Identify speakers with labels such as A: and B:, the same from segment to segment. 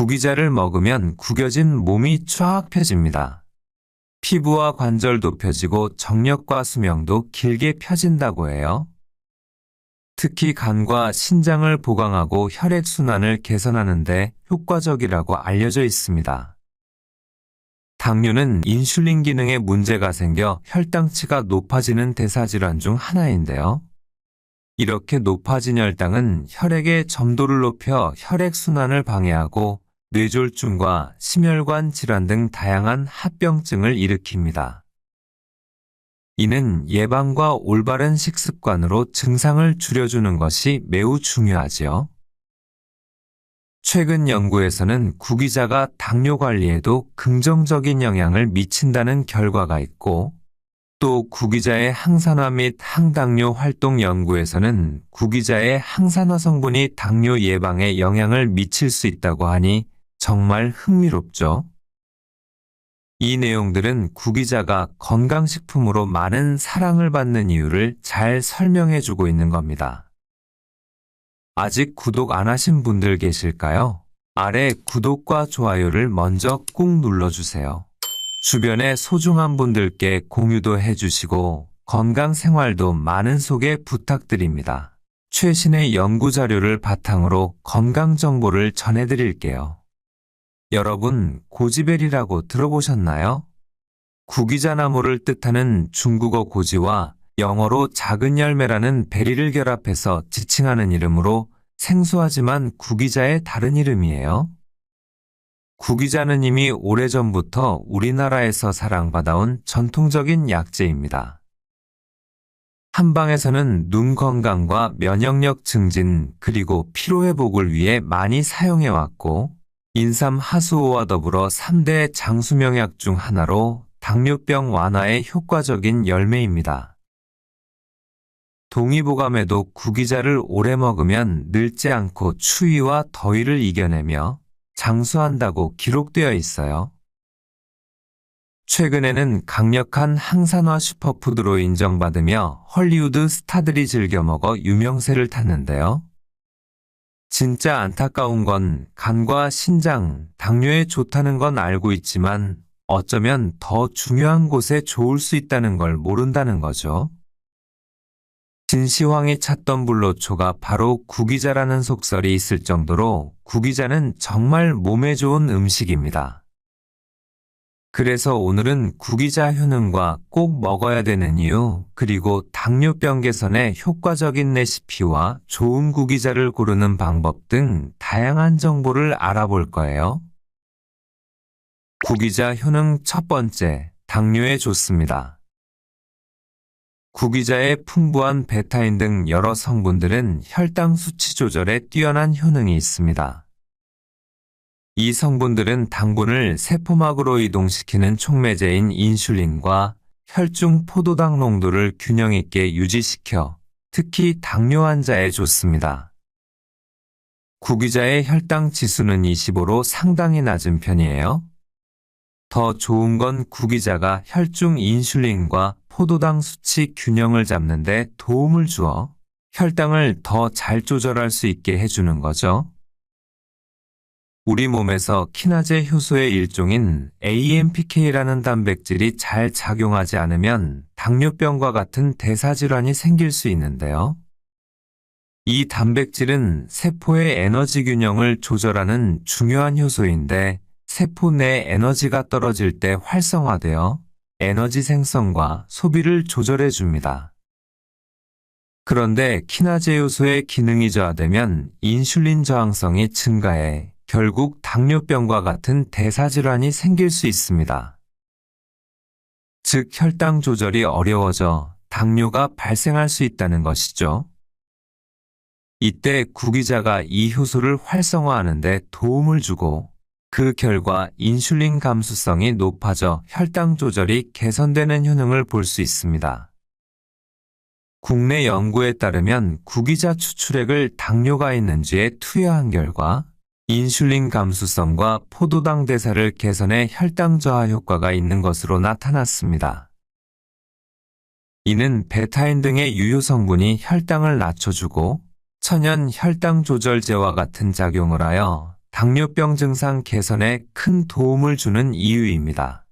A: 구기자를 먹으면 구겨진 몸이 쫙 펴집니다. 피부와 관절도 펴지고 정력과 수명도 길게 펴진다고 해요. 특히 간과 신장을 보강하고 혈액순환을 개선하는데 효과적이라고 알려져 있습니다. 당뇨는 인슐린 기능에 문제가 생겨 혈당치가 높아지는 대사질환 중 하나인데요. 이렇게 높아진 혈당은 혈액의 점도를 높여 혈액순환을 방해하고 뇌졸중과 심혈관 질환 등 다양한 합병증을 일으킵니다. 이는 예방과 올바른 식습관으로 증상을 줄여주는 것이 매우 중요하지요. 최근 연구에서는 구기자가 당뇨 관리에도 긍정적인 영향을 미친다는 결과가 있고, 또 구기자의 항산화 및 항당뇨 활동 연구에서는 구기자의 항산화 성분이 당뇨 예방에 영향을 미칠 수 있다고 하니 정말 흥미롭죠. 이 내용들은 구기자가 건강식품으로 많은 사랑을 받는 이유를 잘 설명해 주고 있는 겁니다. 아직 구독 안 하신 분들 계실까요? 아래 구독과 좋아요를 먼저 꾹 눌러주세요. 주변의 소중한 분들께 공유도 해주시고 건강 생활도 많은 소개 부탁드립니다. 최신의 연구 자료를 바탕으로 건강 정보를 전해드릴게요. 여러분, 고지베리라고 들어보셨나요? 구기자나무를 뜻하는 중국어 고지와 영어로 작은 열매라는 베리를 결합해서 지칭하는 이름으로 생소하지만 구기자의 다른 이름이에요. 구기자는 이미 오래전부터 우리나라에서 사랑받아온 전통적인 약재입니다. 한방에서는 눈 건강과 면역력 증진 그리고 피로회복을 위해 많이 사용해왔고 인삼 하수오와 더불어 3대 장수명약 중 하나로 당뇨병 완화에 효과적인 열매입니다. 동의보감에도 구기자를 오래 먹으면 늙지 않고 추위와 더위를 이겨내며 장수한다고 기록되어 있어요. 최근에는 강력한 항산화 슈퍼푸드로 인정받으며 헐리우드 스타들이 즐겨 먹어 유명세를 탔는데요. 진짜 안타까운 건 간과 신장, 당뇨에 좋다는 건 알고 있지만 어쩌면 더 중요한 곳에 좋을 수 있다는 걸 모른다는 거죠. 진시황이 찾던 불로초가 바로 구기자라는 속설이 있을 정도로 구기자는 정말 몸에 좋은 음식입니다. 그래서 오늘은 구기자 효능과 꼭 먹어야 되는 이유, 그리고 당뇨병 개선에 효과적인 레시피와 좋은 구기자를 고르는 방법 등 다양한 정보를 알아볼 거예요. 구기자 효능 첫 번째, 당뇨에 좋습니다. 구기자의 풍부한 베타인 등 여러 성분들은 혈당 수치 조절에 뛰어난 효능이 있습니다. 이 성분들은 당분을 세포막으로 이동시키는 촉매제인 인슐린과 혈중 포도당 농도를 균형 있게 유지시켜 특히 당뇨 환자에 좋습니다. 구기자의 혈당 지수는 25로 상당히 낮은 편이에요. 더 좋은 건 구기자가 혈중 인슐린과 포도당 수치 균형을 잡는데 도움을 주어 혈당을 더 잘 조절할 수 있게 해주는 거죠. 우리 몸에서 키나제 효소의 일종인 AMPK라는 단백질이 잘 작용하지 않으면 당뇨병과 같은 대사질환이 생길 수 있는데요. 이 단백질은 세포의 에너지 균형을 조절하는 중요한 효소인데 세포 내 에너지가 떨어질 때 활성화되어 에너지 생성과 소비를 조절해 줍니다. 그런데 키나제 요소의 기능이 저하되면 인슐린 저항성이 증가해 결국 당뇨병과 같은 대사질환이 생길 수 있습니다. 즉 혈당 조절이 어려워져 당뇨가 발생할 수 있다는 것이죠. 이때 구기자가 이 효소를 활성화하는데 도움을 주고 그 결과 인슐린 감수성이 높아져 혈당 조절이 개선되는 효능을 볼 수 있습니다. 국내 연구에 따르면 구기자 추출액을 당뇨가 있는지에 투여한 결과 인슐린 감수성과 포도당 대사를 개선해 혈당 저하 효과가 있는 것으로 나타났습니다. 이는 베타인 등의 유효 성분이 혈당을 낮춰주고 천연 혈당 조절제와 같은 작용을 하여 당뇨병 증상 개선에 큰 도움을 주는 이유입니다.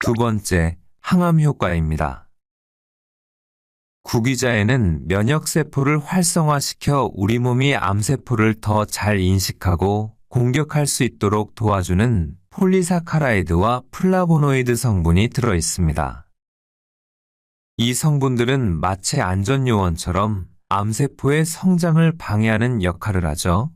A: 두 번째, 항암 효과입니다. 구기자에는 면역세포를 활성화시켜 우리 몸이 암세포를 더 잘 인식하고 공격할 수 있도록 도와주는 폴리사카라이드와 플라보노이드 성분이 들어 있습니다. 이 성분들은 마치 안전요원처럼 암세포의 성장을 방해하는 역할을 하죠.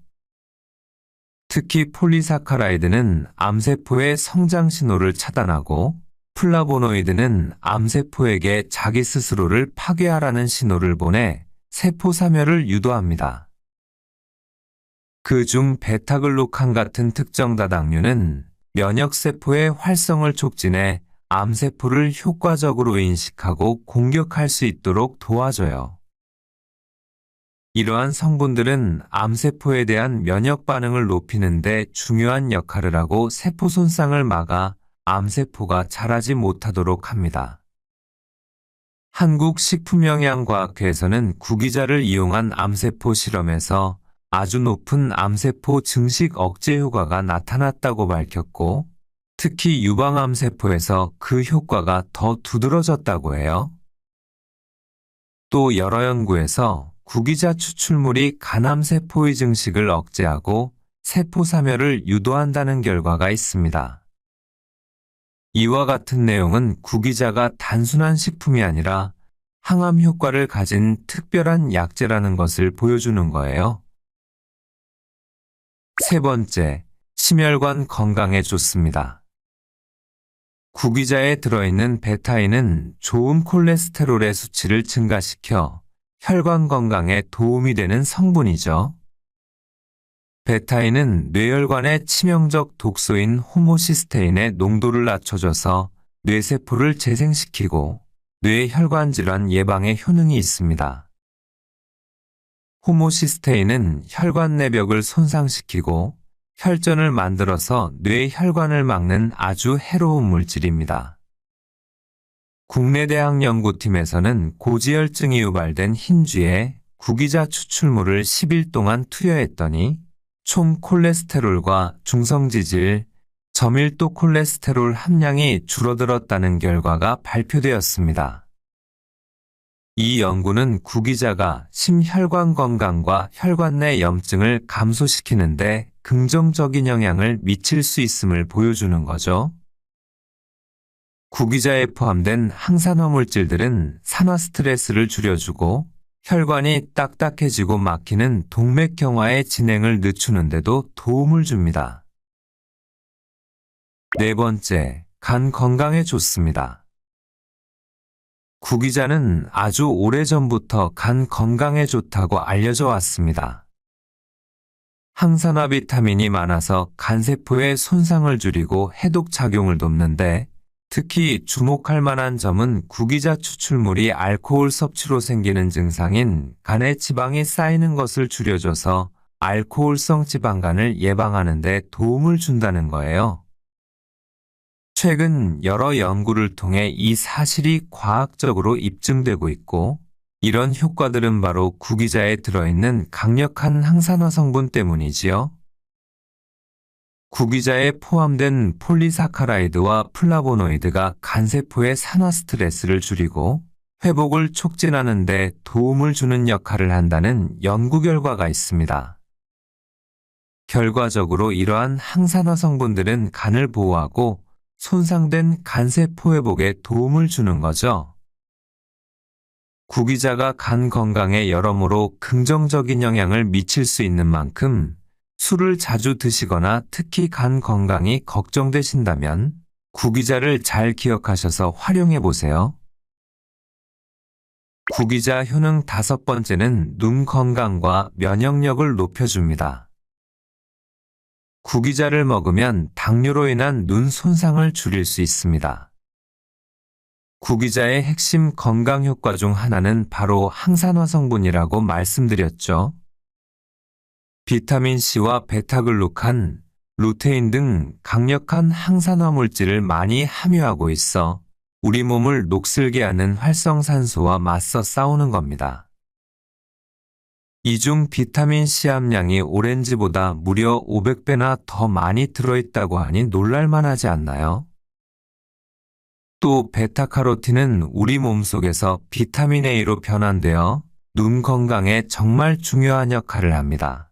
A: 특히 폴리사카라이드는 암세포의 성장 신호를 차단하고 플라보노이드는 암세포에게 자기 스스로를 파괴하라는 신호를 보내 세포 사멸을 유도합니다. 그중 베타글루칸 같은 특정 다당류는 면역세포의 활성을 촉진해 암세포를 효과적으로 인식하고 공격할 수 있도록 도와줘요. 이러한 성분들은 암세포에 대한 면역 반응을 높이는데 중요한 역할을 하고 세포 손상을 막아 암세포가 자라지 못하도록 합니다. 한국식품영양과학회에서는 구기자를 이용한 암세포 실험에서 아주 높은 암세포 증식 억제 효과가 나타났다고 밝혔고, 특히 유방암세포에서 그 효과가 더 두드러졌다고 해요. 또 여러 연구에서 구기자 추출물이 간암세포의 증식을 억제하고 세포 사멸을 유도한다는 결과가 있습니다. 이와 같은 내용은 구기자가 단순한 식품이 아니라 항암 효과를 가진 특별한 약재라는 것을 보여주는 거예요. 세 번째, 심혈관 건강에 좋습니다. 구기자에 들어있는 베타인은 좋은 콜레스테롤의 수치를 증가시켜 혈관 건강에 도움이 되는 성분이죠. 베타인은 뇌혈관의 치명적 독소인 호모시스테인의 농도를 낮춰줘서 뇌세포를 재생시키고 뇌혈관 질환 예방에 효능이 있습니다. 호모시스테인은 혈관 내벽을 손상시키고 혈전을 만들어서 뇌혈관을 막는 아주 해로운 물질입니다. 국내 대학 연구팀에서는 고지혈증이 유발된 흰쥐에 구기자 추출물을 10일 동안 투여했더니 총 콜레스테롤과 중성지질, 저밀도 콜레스테롤 함량이 줄어들었다는 결과가 발표되었습니다. 이 연구는 구기자가 심혈관 건강과 혈관 내 염증을 감소시키는데 긍정적인 영향을 미칠 수 있음을 보여주는 거죠. 구기자에 포함된 항산화 물질들은 산화 스트레스를 줄여주고 혈관이 딱딱해지고 막히는 동맥경화의 진행을 늦추는데도 도움을 줍니다. 네 번째, 간 건강에 좋습니다. 구기자는 아주 오래전부터 간 건강에 좋다고 알려져 왔습니다. 항산화 비타민이 많아서 간세포의 손상을 줄이고 해독 작용을 돕는데 특히 주목할 만한 점은 구기자 추출물이 알코올 섭취로 생기는 증상인 간에 지방이 쌓이는 것을 줄여줘서 알코올성 지방간을 예방하는 데 도움을 준다는 거예요. 최근 여러 연구를 통해 이 사실이 과학적으로 입증되고 있고 이런 효과들은 바로 구기자에 들어있는 강력한 항산화 성분 때문이지요. 구기자에 포함된 폴리사카라이드와 플라보노이드가 간세포의 산화 스트레스를 줄이고 회복을 촉진하는 데 도움을 주는 역할을 한다는 연구 결과가 있습니다. 결과적으로 이러한 항산화 성분들은 간을 보호하고 손상된 간세포 회복에 도움을 주는 거죠. 구기자가 간 건강에 여러모로 긍정적인 영향을 미칠 수 있는 만큼 술을 자주 드시거나 특히 간 건강이 걱정되신다면 구기자를 잘 기억하셔서 활용해 보세요. 구기자 효능 다섯 번째는 눈 건강과 면역력을 높여줍니다. 구기자를 먹으면 당뇨로 인한 눈 손상을 줄일 수 있습니다. 구기자의 핵심 건강 효과 중 하나는 바로 항산화 성분이라고 말씀드렸죠. 비타민C와 베타글루칸, 루테인 등 강력한 항산화 물질을 많이 함유하고 있어 우리 몸을 녹슬게 하는 활성산소와 맞서 싸우는 겁니다. 이 중 비타민 C 함량이 오렌지보다 무려 500배나 더 많이 들어있다고 하니 놀랄만 하지 않나요? 또 베타카로틴은 우리 몸속에서 비타민 A로 변환되어 눈 건강에 정말 중요한 역할을 합니다.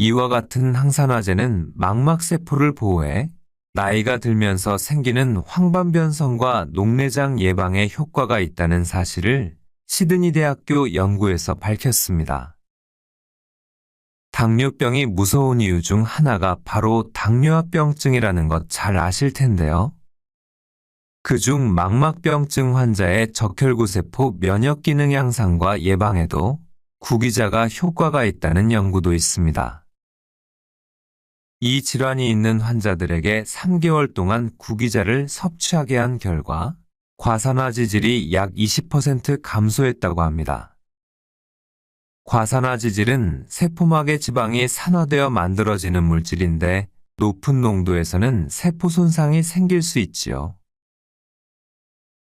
A: 이와 같은 항산화제는 망막세포를 보호해 나이가 들면서 생기는 황반변성과 녹내장 예방에 효과가 있다는 사실을 시드니 대학교 연구에서 밝혔습니다. 당뇨병이 무서운 이유 중 하나가 바로 당뇨합병증이라는 것 잘 아실 텐데요. 그중 망막병증 환자의 적혈구세포 면역기능 향상과 예방에도 구기자가 효과가 있다는 연구도 있습니다. 이 질환이 있는 환자들에게 3개월 동안 구기자를 섭취하게 한 결과 과산화 지질이 약 20% 감소했다고 합니다. 과산화 지질은 세포막의 지방이 산화되어 만들어지는 물질인데 높은 농도에서는 세포 손상이 생길 수 있지요.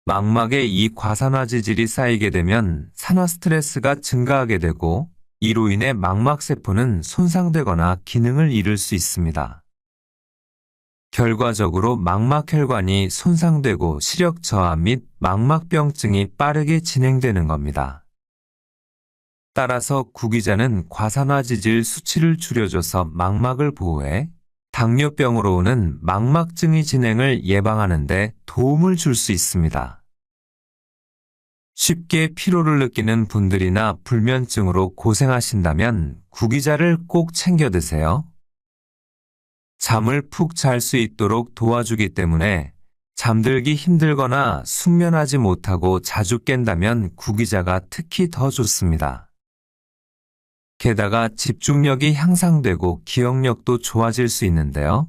A: 망막에 이 과산화 지질이 쌓이게 되면 산화 스트레스가 증가하게 되고 이로 인해 망막세포는 손상되거나 기능을 잃을 수 있습니다. 결과적으로 망막혈관이 손상되고 시력 저하 및 망막병증이 빠르게 진행되는 겁니다. 따라서 구기자는 과산화 지질 수치를 줄여줘서 망막을 보호해 당뇨병으로 오는 망막증의 진행을 예방하는 데 도움을 줄 수 있습니다. 쉽게 피로를 느끼는 분들이나 불면증으로 고생하신다면 구기자를 꼭 챙겨 드세요. 잠을 푹 잘 수 있도록 도와주기 때문에 잠들기 힘들거나 숙면하지 못하고 자주 깬다면 구기자가 특히 더 좋습니다. 게다가 집중력이 향상되고 기억력도 좋아질 수 있는데요.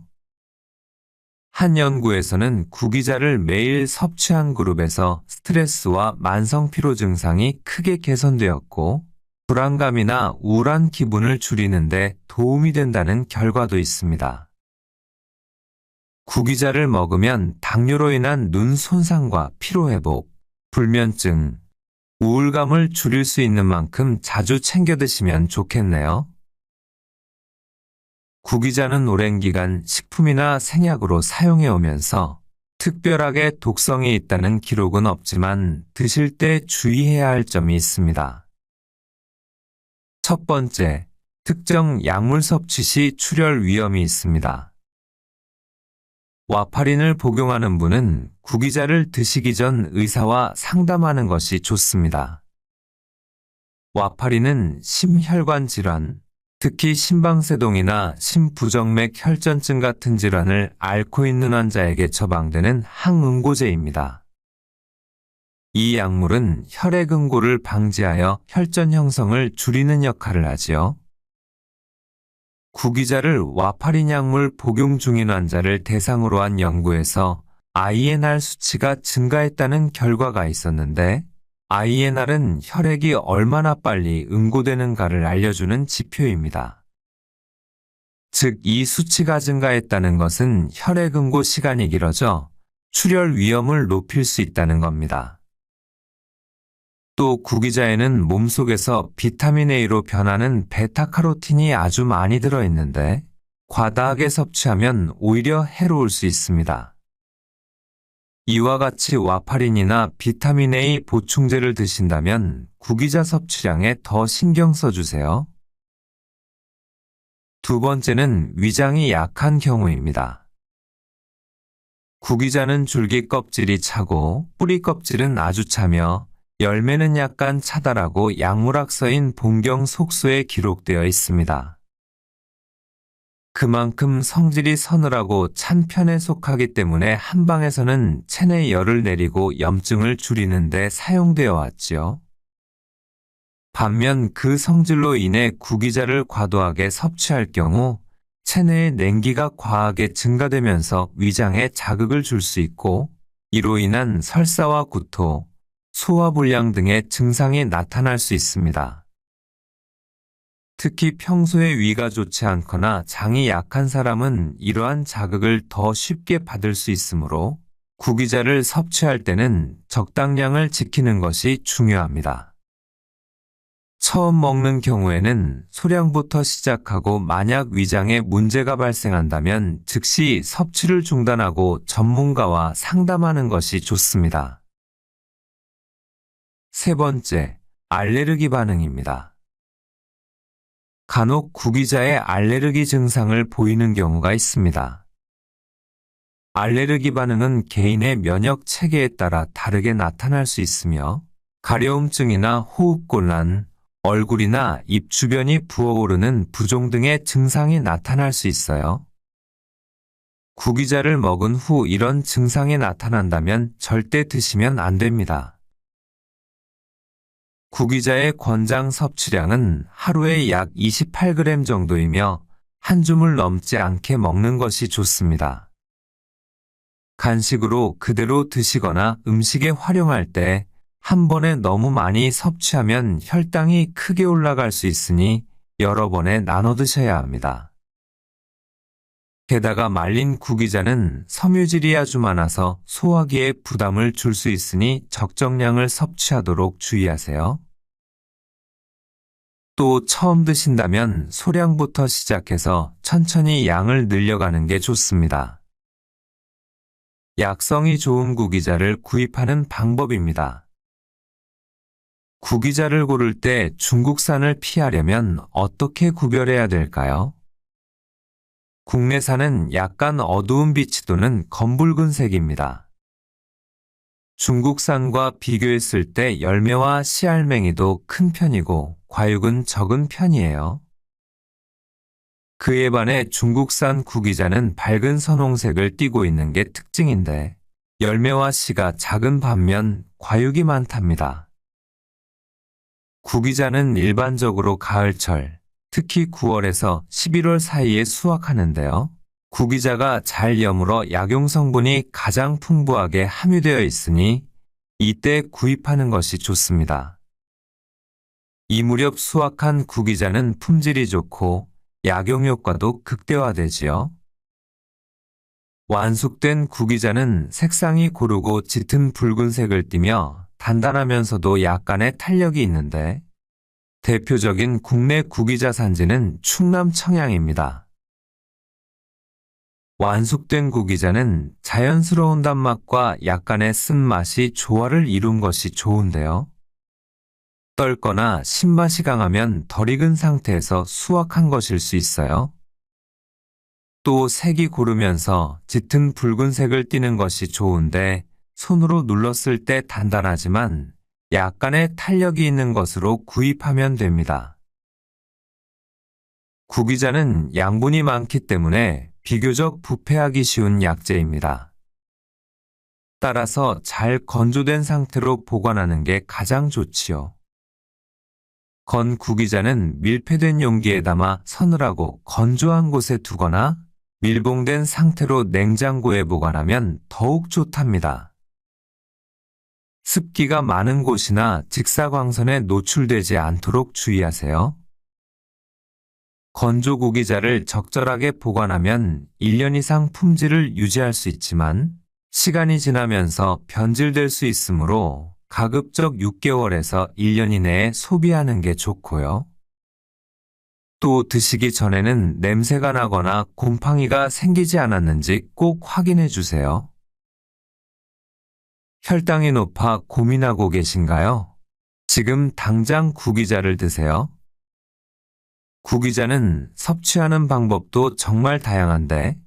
A: 한 연구에서는 구기자를 매일 섭취한 그룹에서 스트레스와 만성 피로 증상이 크게 개선되었고 불안감이나 우울한 기분을 줄이는데 도움이 된다는 결과도 있습니다. 구기자를 먹으면 당뇨로 인한 눈 손상과 피로회복, 불면증, 우울감을 줄일 수 있는 만큼 자주 챙겨 드시면 좋겠네요. 구기자는 오랜 기간 식품이나 생약으로 사용해 오면서 특별하게 독성이 있다는 기록은 없지만 드실 때 주의해야 할 점이 있습니다. 첫 번째, 특정 약물 섭취 시 출혈 위험이 있습니다. 와파린을 복용하는 분은 구기자를 드시기 전 의사와 상담하는 것이 좋습니다. 와파린은 심혈관 질환, 특히 심방세동이나 심부정맥 혈전증 같은 질환을 앓고 있는 환자에게 처방되는 항응고제입니다. 이 약물은 혈액 응고를 방지하여 혈전 형성을 줄이는 역할을 하지요. 구기자를 와파린 약물 복용 중인 환자를 대상으로 한 연구에서 INR 수치가 증가했다는 결과가 있었는데 INR은 혈액이 얼마나 빨리 응고되는가를 알려주는 지표입니다. 즉, 이 수치가 증가했다는 것은 혈액 응고 시간이 길어져 출혈 위험을 높일 수 있다는 겁니다. 또 구기자에는 몸속에서 비타민 A로 변하는 베타카로틴이 아주 많이 들어있는데 과다하게 섭취하면 오히려 해로울 수 있습니다. 이와 같이 와파린이나 비타민 A 보충제를 드신다면 구기자 섭취량에 더 신경 써주세요. 두 번째는 위장이 약한 경우입니다. 구기자는 줄기 껍질이 차고 뿌리 껍질은 아주 차며 열매는 약간 차다라고 약물학서인 본경 속수에 기록되어 있습니다. 그만큼 성질이 서늘하고 찬 편에 속하기 때문에 한방에서는 체내 열을 내리고 염증을 줄이는데 사용되어 왔지요. 반면 그 성질로 인해 구기자를 과도하게 섭취할 경우 체내의 냉기가 과하게 증가되면서 위장에 자극을 줄 수 있고 이로 인한 설사와 구토, 소화불량 등의 증상이 나타날 수 있습니다. 특히 평소에 위가 좋지 않거나 장이 약한 사람은 이러한 자극을 더 쉽게 받을 수 있으므로 구기자를 섭취할 때는 적당량을 지키는 것이 중요합니다. 처음 먹는 경우에는 소량부터 시작하고 만약 위장에 문제가 발생한다면 즉시 섭취를 중단하고 전문가와 상담하는 것이 좋습니다. 세 번째, 알레르기 반응입니다. 간혹 구기자의 알레르기 증상을 보이는 경우가 있습니다. 알레르기 반응은 개인의 면역 체계에 따라 다르게 나타날 수 있으며 가려움증이나 호흡곤란, 얼굴이나 입 주변이 부어오르는 부종 등의 증상이 나타날 수 있어요. 구기자를 먹은 후 이런 증상이 나타난다면 절대 드시면 안 됩니다. 구기자의 권장 섭취량은 하루에 약 28g 정도이며 한 줌을 넘지 않게 먹는 것이 좋습니다. 간식으로 그대로 드시거나 음식에 활용할 때 한 번에 너무 많이 섭취하면 혈당이 크게 올라갈 수 있으니 여러 번에 나눠 드셔야 합니다. 게다가 말린 구기자는 섬유질이 아주 많아서 소화기에 부담을 줄 수 있으니 적정량을 섭취하도록 주의하세요. 또 처음 드신다면 소량부터 시작해서 천천히 양을 늘려가는 게 좋습니다. 약성이 좋은 구기자를 구입하는 방법입니다. 구기자를 고를 때 중국산을 피하려면 어떻게 구별해야 될까요? 국내산은 약간 어두운 빛이 도는 검붉은 색입니다. 중국산과 비교했을 때 열매와 씨알맹이도 큰 편이고 과육은 적은 편이에요. 그에 반해 중국산 구기자는 밝은 선홍색을 띠고 있는 게 특징인데 열매와 씨가 작은 반면 과육이 많답니다. 구기자는 일반적으로 가을철, 특히 9월에서 11월 사이에 수확하는데요. 구기자가 잘 여물어 약용 성분이 가장 풍부하게 함유되어 있으니 이때 구입하는 것이 좋습니다. 이 무렵 수확한 구기자는 품질이 좋고 약용 효과도 극대화되지요. 완숙된 구기자는 색상이 고르고 짙은 붉은색을 띠며 단단하면서도 약간의 탄력이 있는데 대표적인 국내 구기자 산지는 충남 청양입니다. 완숙된 구기자는 자연스러운 단맛과 약간의 쓴맛이 조화를 이룬 것이 좋은데요. 떨거나 신맛이 강하면 덜 익은 상태에서 수확한 것일 수 있어요. 또 색이 고르면서 짙은 붉은색을 띠는 것이 좋은데 손으로 눌렀을 때 단단하지만 약간의 탄력이 있는 것으로 구입하면 됩니다. 구기자는 양분이 많기 때문에 비교적 부패하기 쉬운 약재입니다. 따라서 잘 건조된 상태로 보관하는 게 가장 좋지요. 건 구기자는 밀폐된 용기에 담아 서늘하고 건조한 곳에 두거나 밀봉된 상태로 냉장고에 보관하면 더욱 좋답니다. 습기가 많은 곳이나 직사광선에 노출되지 않도록 주의하세요. 건조 고기자를 적절하게 보관하면 1년 이상 품질을 유지할 수 있지만 시간이 지나면서 변질될 수 있으므로 가급적 6개월에서 1년 이내에 소비하는 게 좋고요. 또 드시기 전에는 냄새가 나거나 곰팡이가 생기지 않았는지 꼭 확인해 주세요. 혈당이 높아 고민하고 계신가요? 지금 당장 구기자를 드세요. 구기자는 섭취하는 방법도 정말 다양한데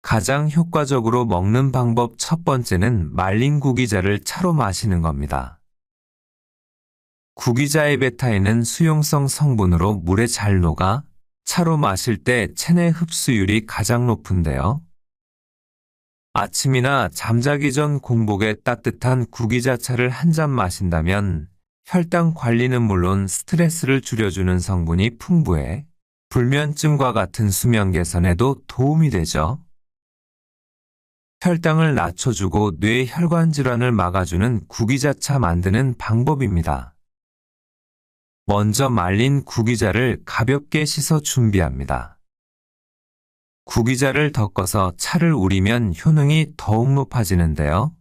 A: 가장 효과적으로 먹는 방법 첫 번째는 말린 구기자를 차로 마시는 겁니다. 구기자의 베타인은 수용성 성분으로 물에 잘 녹아 차로 마실 때 체내 흡수율이 가장 높은데요. 아침이나 잠자기 전 공복에 따뜻한 구기자차를 한 잔 마신다면 혈당 관리는 물론 스트레스를 줄여주는 성분이 풍부해 불면증과 같은 수면 개선에도 도움이 되죠. 혈당을 낮춰주고 뇌 혈관 질환을 막아주는 구기자차 만드는 방법입니다. 먼저 말린 구기자를 가볍게 씻어 준비합니다. 구기자를 덮어서 차를 우리면 효능이 더욱 높아지는데요.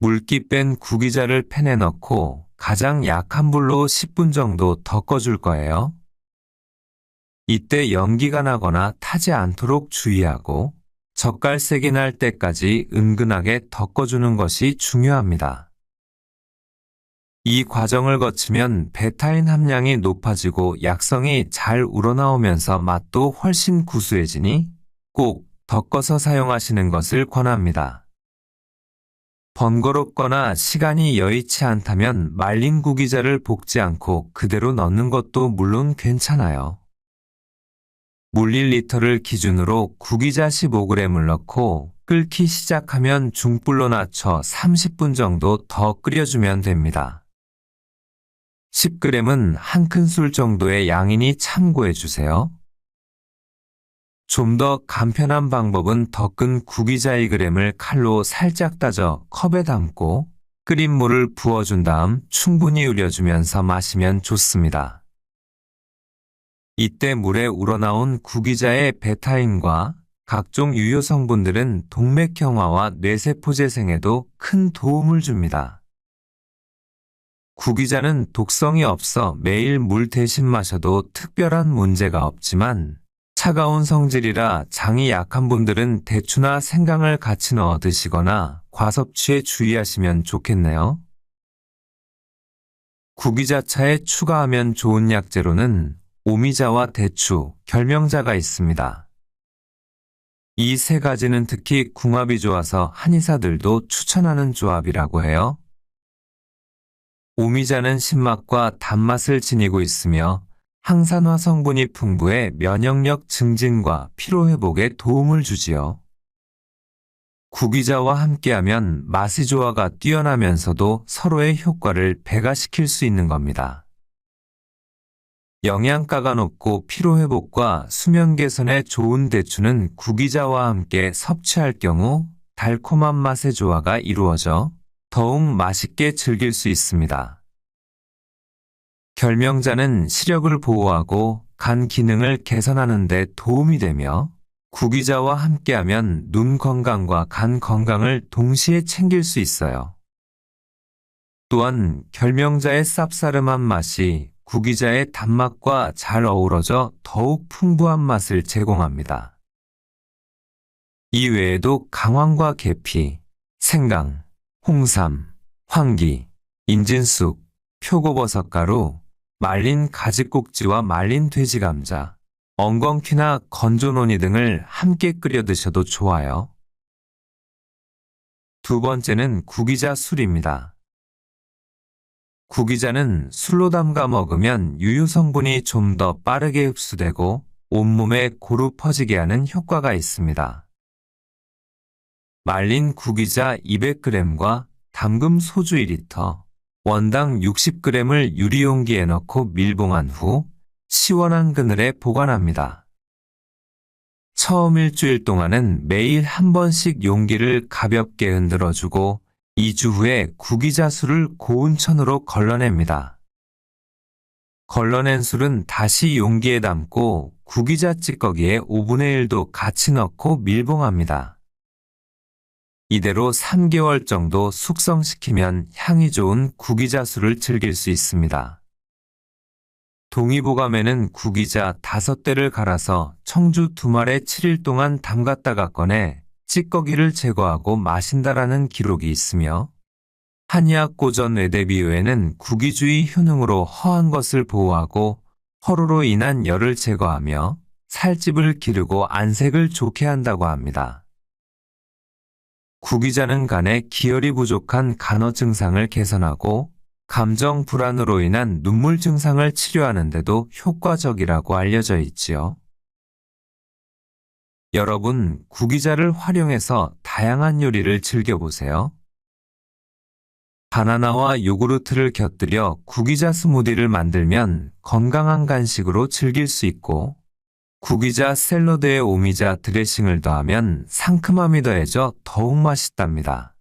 A: 물기 뺀 구기자를 팬에 넣고 가장 약한 불로 10분 정도 덮어줄 거예요. 이때 연기가 나거나 타지 않도록 주의하고 젓갈색이 날 때까지 은근하게 덮어주는 것이 중요합니다. 이 과정을 거치면 베타인 함량이 높아지고 약성이 잘 우러나오면서 맛도 훨씬 구수해지니 꼭 덮어서 사용하시는 것을 권합니다. 번거롭거나 시간이 여의치 않다면 말린 구기자를 볶지 않고 그대로 넣는 것도 물론 괜찮아요. 물 1리터를 기준으로 구기자 15g을 넣고 끓기 시작하면 중불로 낮춰 30분 정도 더 끓여주면 됩니다. 10g은 한 큰술 정도의 양이니 참고해 주세요. 좀 더 간편한 방법은 더끈 구기자 1g을 칼로 살짝 다져 컵에 담고 끓인 물을 부어준 다음 충분히 우려주면서 마시면 좋습니다. 이때 물에 우러나온 구기자의 베타인과 각종 유효 성분들은 동맥 경화와 뇌세포 재생에도 큰 도움을 줍니다. 구기자는 독성이 없어 매일 물 대신 마셔도 특별한 문제가 없지만 차가운 성질이라 장이 약한 분들은 대추나 생강을 같이 넣어 드시거나 과섭취에 주의하시면 좋겠네요. 구기자차에 추가하면 좋은 약재로는 오미자와 대추, 결명자가 있습니다. 이 세 가지는 특히 궁합이 좋아서 한의사들도 추천하는 조합이라고 해요. 오미자는 신맛과 단맛을 지니고 있으며 항산화 성분이 풍부해 면역력 증진과 피로회복에 도움을 주지요. 구기자와 함께하면 맛이 조화가 뛰어나면서도 서로의 효과를 배가시킬 수 있는 겁니다. 영양가가 높고 피로회복과 수면 개선에 좋은 대추는 구기자와 함께 섭취할 경우 달콤한 맛의 조화가 이루어져 더욱 맛있게 즐길 수 있습니다. 결명자는 시력을 보호하고 간 기능을 개선하는 데 도움이 되며 구기자와 함께하면 눈 건강과 간 건강을 동시에 챙길 수 있어요. 또한 결명자의 쌉싸름한 맛이 구기자의 단맛과 잘 어우러져 더욱 풍부한 맛을 제공합니다. 이 외에도 강황과 계피, 생강, 홍삼, 황기, 인진쑥, 표고버섯 가루, 말린 가지꼭지와 말린 돼지 감자, 엉겅퀴나 건조노니 등을 함께 끓여 드셔도 좋아요. 두 번째는 구기자 술입니다. 구기자는 술로 담가 먹으면 유효 성분이 좀 더 빠르게 흡수되고 온몸에 고루 퍼지게 하는 효과가 있습니다. 말린 구기자 200g과 담금 소주 1리터, 원당 60g을 유리용기에 넣고 밀봉한 후 시원한 그늘에 보관합니다. 처음 일주일 동안은 매일 한 번씩 용기를 가볍게 흔들어주고 2주 후에 구기자술을 고운 천으로 걸러냅니다. 걸러낸 술은 다시 용기에 담고 구기자 찌꺼기에 5분의 1도 같이 넣고 밀봉합니다. 이대로 3개월 정도 숙성시키면 향이 좋은 구기자술을 즐길 수 있습니다. 동의보감에는 구기자 5대를 갈아서 청주 두 말에 7일 동안 담갔다가 꺼내 찌꺼기를 제거하고 마신다라는 기록이 있으며 한의학 고전 외대비유에는 구기주의 효능으로 허한 것을 보호하고 허로로 인한 열을 제거하며 살집을 기르고 안색을 좋게 한다고 합니다. 구기자는 간에 기혈이 부족한 간어 증상을 개선하고 감정 불안으로 인한 눈물 증상을 치료하는데도 효과적이라고 알려져 있지요. 여러분, 구기자를 활용해서 다양한 요리를 즐겨보세요. 바나나와 요구르트를 곁들여 구기자 스무디를 만들면 건강한 간식으로 즐길 수 있고 구기자 샐러드에 오미자 드레싱을 더하면 상큼함이 더해져 더욱 맛있답니다.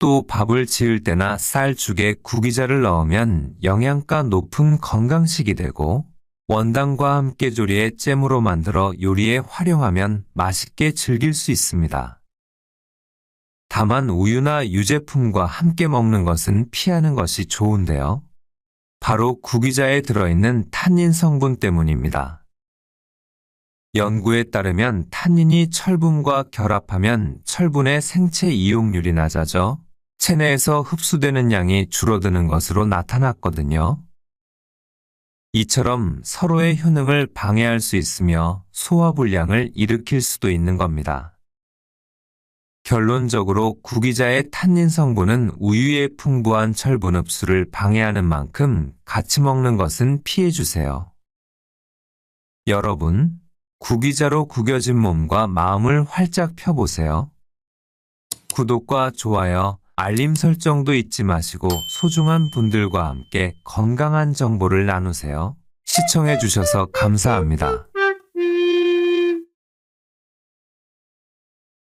A: 또 밥을 지을 때나 쌀죽에 구기자를 넣으면 영양가 높은 건강식이 되고 원당과 함께 조리해 잼으로 만들어 요리에 활용하면 맛있게 즐길 수 있습니다. 다만 우유나 유제품과 함께 먹는 것은 피하는 것이 좋은데요. 바로 구기자에 들어있는 탄닌 성분 때문입니다. 연구에 따르면 탄닌이 철분과 결합하면 철분의 생체 이용률이 낮아져 체내에서 흡수되는 양이 줄어드는 것으로 나타났거든요. 이처럼 서로의 효능을 방해할 수 있으며 소화불량을 일으킬 수도 있는 겁니다. 결론적으로 구기자의 탄닌 성분은 우유의 풍부한 철분 흡수를 방해하는 만큼 같이 먹는 것은 피해주세요. 여러분, 구기자로 구겨진 몸과 마음을 활짝 펴보세요. 구독과 좋아요, 알림 설정도 잊지 마시고 소중한 분들과 함께 건강한 정보를 나누세요. 시청해주셔서 감사합니다.